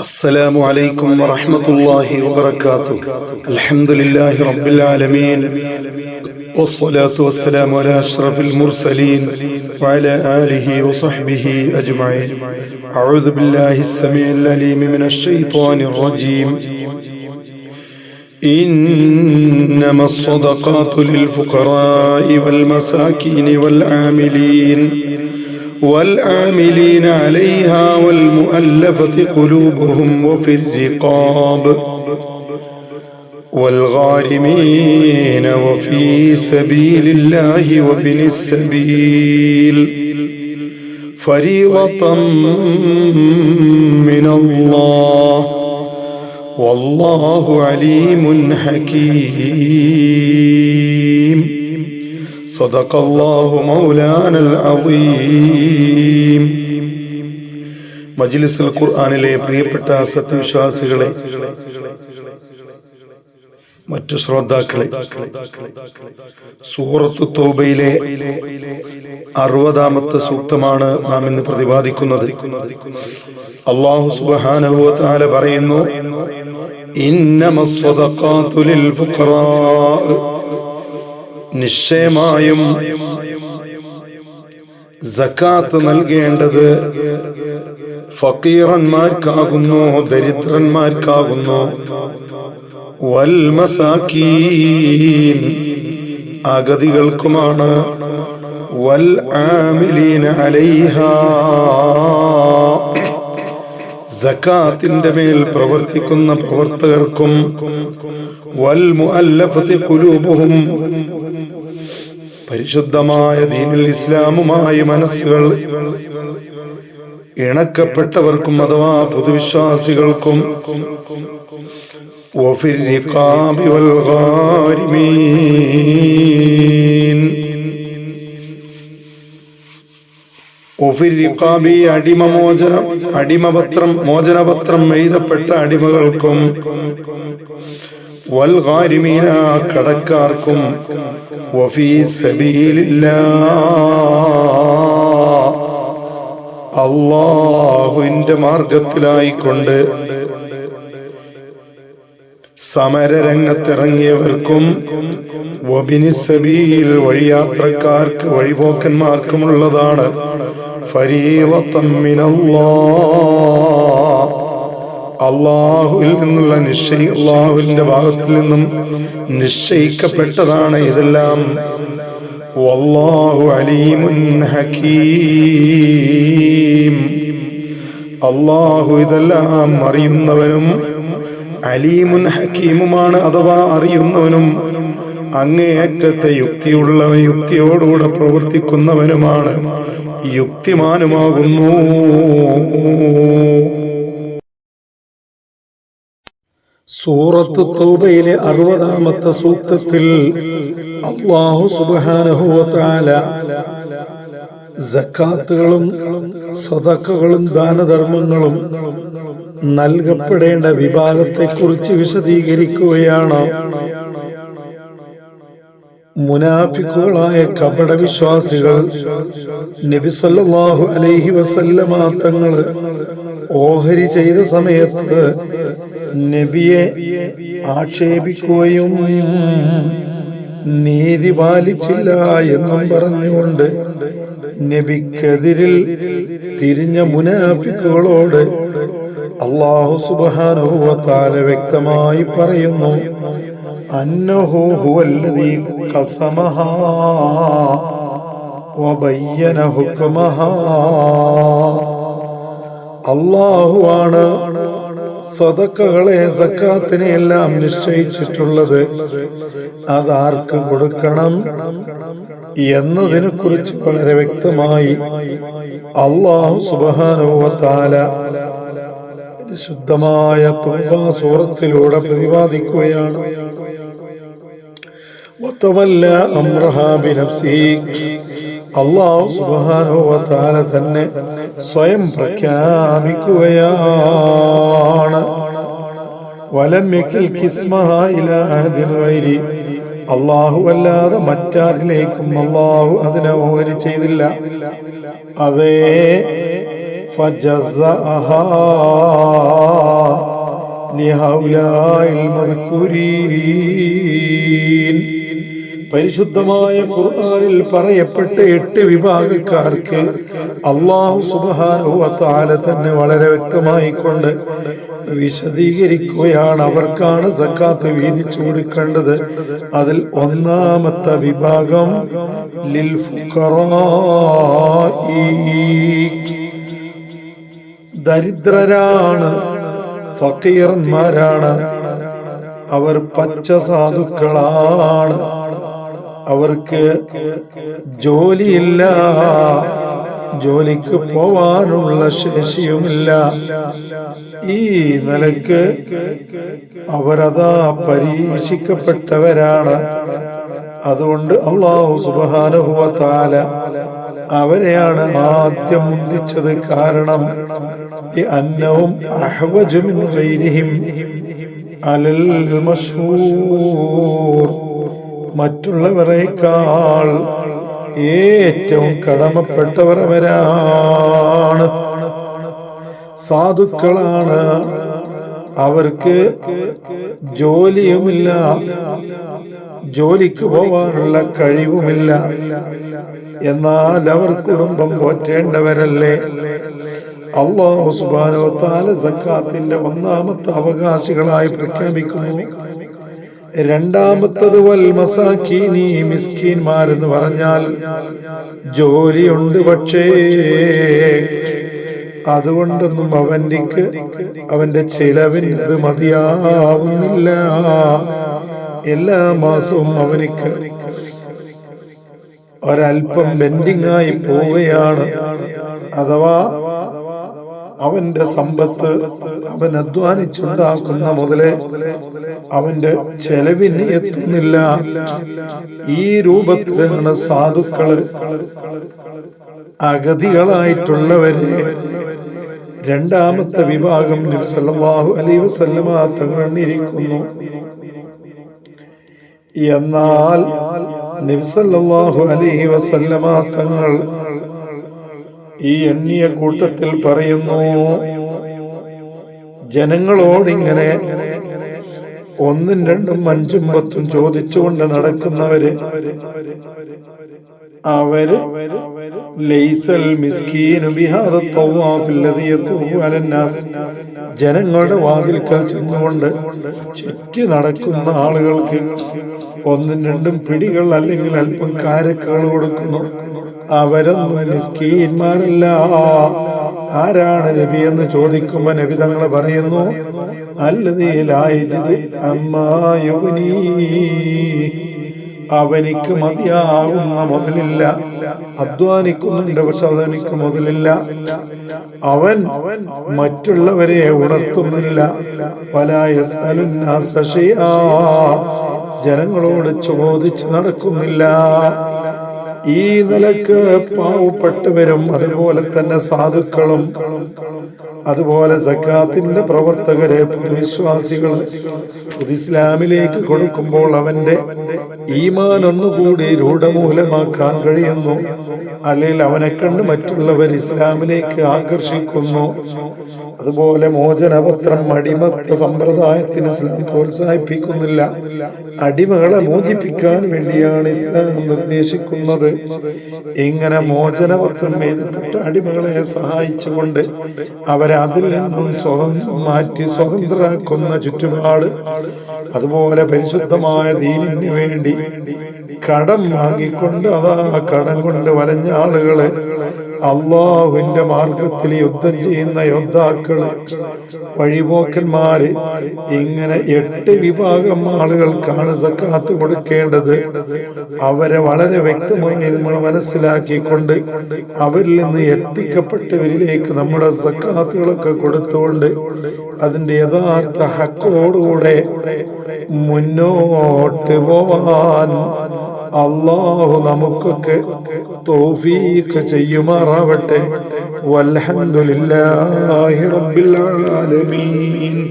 السلام عليكم ورحمة الله وبركاته. الحمد لله رب العالمين والصلاة والسلام على أشرف المرسلين وعلى آله وصحبه أجمعين. أعوذ بالله السميع العليم من الشيطان الرجيم. إنما الصدقات للفقراء والمساكين والعاملين. والعاملين عليها والمؤلفة قلوبهم وفي الرقاب والغارمين وفي سبيل الله وابن السبيل فريضة من الله والله عليم حكيم صدق الله مولانا العظيم മജ്ലിസുൽ ഖുർആനിലെ പ്രിയപ്പെട്ട സത്യവിശ്വാസികളെ മറ്റു ശ്രോതാക്കളെ സൂറത്ത് തോബയിലെ അറുപതാമത്തെ സൂക്തമാണ് നാം ഇന്ന് പ്രതിപാദിക്കുന്നത് അള്ളാഹു സുബ്ഹാനഹു താല പറയുന്നു ഇന്നമസ്വദഖാതു ലിൽ ഫുഖറാ നിശ്ചയമായും സക്കാത്ത് നൽകേണ്ടത് ഫക്കീറന്മാർക്കാകുന്നു ദരിദ്രന്മാർക്കാകുന്നു. വൽ മസാക്കീൻ അഗതികൾക്കുമാണ് വൽ ആമിലീന അലൈഹ. സക്കാത്തിന്റെ മേൽ പ്രവർത്തിക്കുന്ന പ്രവർത്തകർക്കും വൽ മുഅല്ലഫത്തി ഖുലൂബുഹും പരിശുദ്ധമായ ദീനുൽ ഇസ്ലാമുമായി മനസ്സുകൾ ഇണക്കപ്പെട്ടവർക്കും അഥവാ പൊതുവിശ്വാസികൾക്കും وفي الرقاب والغارمين ഒഫിരിക്കാബി അടിമമോചനം അടിമപത്രം മോചനപത്രം എഴുതപ്പെട്ട അടിമകൾക്കും വൽകാരിമീന കടക്കാർക്കും വഫീ സബീലില്ല. അള്ളാഹുവിന്റെ മാർഗത്തിലായിക്കൊണ്ട് സമരരംഗത്തിറങ്ങിയവർക്കും വബിനി സബീൽ വഴിയാത്രക്കാർക്ക് വഴിപോക്കന്മാർക്കുമുള്ളതാണ് അള്ളാഹുവിൽ നിന്നുള്ള നിശ്ചയി അള്ളാഹുവിന്റെ ഭാഗത്തിൽ നിന്നും നിശ്ചയിക്കപ്പെട്ടതാണ് ഇതെല്ലാം. അലീമുൻ ഹക്കീം അള്ളാഹു ഇതെല്ലാം അറിയുന്നവനും അലീമുൻ ഹക്കീമുമാണ് അഥവാ അറിയുന്നവനും അങ്ങേയറ്റത്തെ യുക്തിയുള്ളവൻ യുക്തിയോടുകൂടെ പ്രവർത്തിക്കുന്നവനുമാണ്. യുക്തിമാനുമാകുന്നു. സൂറത്ത് തൗബയിലെ അറുപതാമത്തെ സൂക്തത്തിൽ അള്ളാഹു തആല സകാത്തുകളും സദക്കകളും ദാനധർമ്മങ്ങളും നൽകപ്പെടേണ്ട വിഭാഗത്തെക്കുറിച്ച് വിശദീകരിക്കുകയാണ്. മുനാഫിക്കുകളായ കപട വിശ്വാസികൾ നബിസല്ലാഹു അലൈഹി വസല്ലമ തങ്ങൾ ഓഹരി ചെയ്ത സമയത്ത് നബിയെ ആക്ഷേപിക്കുകയും നീതി പാലിച്ചില്ല എന്നും പറഞ്ഞുകൊണ്ട് നബിക്കെതിരിൽ തിരിഞ്ഞ മുനാഫിക്കുകളോട് അള്ളാഹു സുബാനുഭവത്താല വ്യക്തമായി പറയുന്നു. അള്ളാഹുവാണ് സദക്കകളെ സക്കാത്തിനെ എല്ലാം നിശ്ചയിച്ചിട്ടുള്ളത്. അതാർക്ക് കൊടുക്കണം എന്നതിനെ കുറിച്ച് വളരെ വ്യക്തമായി അള്ളാഹു സുബാനുവത്താല ശുദ്ധമായ തുമ്പ സൂറത്തിലൂടെ പ്രതിപാദിക്കുകയാണ്. അള്ളാഹു സുബാനുവത്താല തന്നെ സ്വയം പ്രഖ്യാപിക്കുകയാണ് വലമ്യക്കിൽ കിസ്മഹായി അള്ളാഹു അല്ലാതെ മറ്റാരിലേക്കും അള്ളാഹു അതിനെ ഓഹരി ചെയ്തില്ല അതേ فجزأها لهؤلاء المذكورين പരിശുദ്ധമായ ഖുർആനിൽ പറയപ്പെട്ട എട്ട് വിഭാഗക്കാർക്ക് അള്ളാഹു സുബാനുവത്താല തന്നെ വളരെ വ്യക്തമായി കൊണ്ട് വിശദീകരിക്കുകയാണ്. അവർക്കാണ് സക്കാത്ത് വീതിച്ചു കൊടുക്കേണ്ടത്. അതിൽ ഒന്നാമത്തെ വിഭാഗം ലിൽ. ദരിദ്രരാണ് ഫക്കീറന്മാരാണ് അവർ പച്ച സാധുക്കളാണ് അവർക്ക് ജോലിയില്ല ജോലിക്ക് പോവാനുള്ള ശേഷിയുമില്ല. ഈ നിലയ്ക്ക് അവരതാ പരീക്ഷിക്കപ്പെട്ടവരാണ്. അതുകൊണ്ട് അള്ളാഹു സുബാനുഭവ താല അവരെയാണ് ആദ്യം മുന്തിച്ചത് കാരണം ഈ അന്നവും ഗൈരിഹിം അലൽ മഷൂർ മറ്റുള്ളവരെക്കാൾ ഏറ്റവും കടമപ്പെട്ടവർ അവരാണ് സാധുക്കളാണ്. അവർക്ക് ജോലിയുമില്ല. ജോലിക്ക് പോവാനുള്ള കഴിവുമില്ല. എന്നാൽ അവർ കുടുംബം പോറ്റേണ്ടവരല്ലേ? അള്ളാഹു സുബാനോ താല സക്കാത്തിന്റെ ഒന്നാമത്തെ അവകാശികളായി പ്രഖ്യാപിക്കുന്നു. രണ്ടാമത്തത് വൽ മസാക്കീനി പറഞ്ഞാൽ ജോലിയുണ്ട് പക്ഷേ അതുകൊണ്ടൊന്നും അവന്റെക്ക് അവന്റെ ചെലവിന് ഇത് മതിയാവുന്നില്ല. എല്ലാ മാസവും അവനിക്ക് ഒരൽപ്പം ബെൻഡിങ് ആയി പോവുകയാണ്. അഥവാ അവന്റെ സമ്പത്ത് അവൻ അധ്വാനിച്ചുണ്ടാക്കുന്ന മുതലേ അവന്റെ ചെലവിന് എത്തുന്നില്ല. ഈ രൂപത്തിലാണ് സാധുക്കൾ അഗതികളായിട്ടുള്ളവരെ. രണ്ടാമത്തെ വിഭാഗം നബിസല്ലാഹു അലൈ വസല്ലമ തകർന്നിരിക്കുന്നു. എന്നാൽ നബിസല്ലാഹു അലൈഹി വസല്ലമ തങ്ങൾ ഈ എണ്ണിയ കൂട്ടത്തിൽ പറയുന്നു ജനങ്ങളോട് ഇങ്ങനെ ഒന്നും രണ്ടും അഞ്ചും പത്തും ചോദിച്ചുകൊണ്ട് നടക്കുന്നവര് അവർ ലൈസൽ ജനങ്ങളുടെ വാതിൽക്കൽ ചെന്നുകൊണ്ട് ചുറ്റി നടക്കുന്ന ആളുകൾക്ക് ഒന്നും രണ്ടും പിടികൾ അല്ലെങ്കിൽ അല്പം കാരക്കുകൾ കൊടുക്കുന്നു. അവരൊന്നും മിസ്കീന്മാരല്ല. ആരാണ് നബി എന്ന് ചോദിക്കുമ്പോ നബി തങ്ങളെ പറയുന്നു അല്ലതീലായിജിത് അമ്മായുനീ അവനിക്ക് മതിയാവുന്ന മുതലില്ല. അധ്വാനിക്കുന്നുണ്ട് പക്ഷെ അവനിക്ക് മുതലില്ല. അവൻ മറ്റുള്ളവരെ ഉണർത്തുന്നില്ല. വലായ ജനങ്ങളോട് ചോദിച്ച് നടക്കുന്നില്ല. ഈ നിലയ്ക്ക് പാവപ്പെട്ടവരും അതുപോലെ തന്നെ സാധുക്കളും അതുപോലെ സക്കാത്തിന്റെ പ്രവർത്തകരെ വിശ്വാസികൾ ഇസ്ലാമിലേക്ക് കൊടുക്കുമ്പോൾ അവന്റെ ഈമാൻ ഒന്നുകൂടി രൂഢമൂലമാക്കാൻ കഴിയുന്നു. അല്ലെങ്കിൽ അവനെ കണ്ട് മറ്റുള്ളവർ ഇസ്ലാമിലേക്ക് ആകർഷിക്കുന്നു. അതുപോലെ മോചനപത്രം അടിമത്ത സമ്പ്രദായത്തിന് ഇസ്ലാം പ്രോത്സാഹിപ്പിക്കുന്നില്ല. അടിമകളെ മോചിപ്പിക്കാൻ വേണ്ടിയാണ് ഇസ്ലാം നിർദ്ദേശിക്കുന്നത്. ഇങ്ങനെ മോചനപത്രം എഴുതപ്പെട്ട അടിമകളെ സഹായിച്ചുകൊണ്ട് അവരതിൽ നിന്നും സ്വതന്ത്രം മാറ്റി സ്വതന്ത്രരാക്കുന്ന ചുറ്റുപാട് അതുപോലെ പരിശുദ്ധമായ ദീനിന് വേണ്ടി കടം വാങ്ങിക്കൊണ്ട് അതാ കടം കൊണ്ട് വലഞ്ഞ ആളുകളെ അള്ളാഹുവിന്റെ മാർഗത്തിൽ യുദ്ധം ചെയ്യുന്ന യോദ്ധാക്കൾ വഴിപോക്കന്മാര് ഇങ്ങനെ എട്ട് വിഭാഗം ആളുകൾക്കാണ് സക്കാത്ത് കൊടുക്കേണ്ടത്. അവരെ വളരെ വ്യക്തമായി നമ്മൾ മനസ്സിലാക്കിക്കൊണ്ട് അവരിൽ നിന്ന് എത്തിക്കപ്പെട്ടവരിലേക്ക് നമ്മുടെ സക്കാത്തുകളൊക്കെ കൊടുത്തുകൊണ്ട് അതിന്റെ യഥാർത്ഥ ഹക്കോടുകൂടെ മുന്നോട്ട് പോവാൻ അള്ളാഹു നമുക്കൊക്കെ തോഫീക്ക് ചെയ്യുമാറാവട്ടെ. വൽഹംദുലില്ലാഹി റബ്ബിൽ ആലമീൻ.